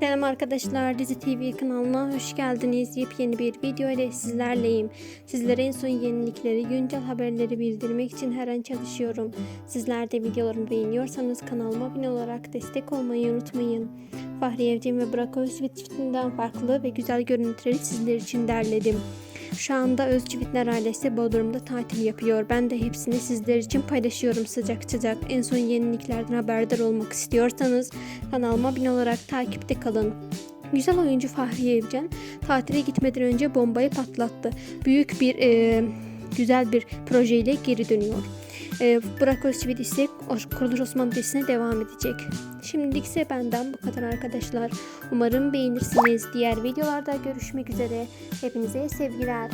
Selam arkadaşlar Dizi TV kanalına hoş geldiniz. Yepyeni bir video ile sizlerleyim. Sizlere en son yenilikleri, güncel haberleri bildirmek için her an çalışıyorum. Sizler de videolarımı beğeniyorsanız kanalıma abone olarak destek olmayı unutmayın. Fahri Evcim ve Burak Özçivit çiftinden farklı ve güzel görüntüleri sizler için derledim. Şu anda Özçivitler ailesi Bodrum'da tatil yapıyor. Ben de hepsini sizler için paylaşıyorum sıcak sıcak. En son yeniliklerden haberdar olmak istiyorsanız kanalıma abone olarak takipte kalın. Güzel oyuncu Fahriye Evcen tatile gitmeden önce bombayı patlattı. Büyük bir e, güzel bir projeyle geri dönüyor. E, Burak Özçivit ise Kuruluş Osmanlı dizisine devam edecek. Şimdilik ise benden bu kadar arkadaşlar. Umarım beğenirsiniz. Diğer videolarda görüşmek üzere. Hepinize sevgiler.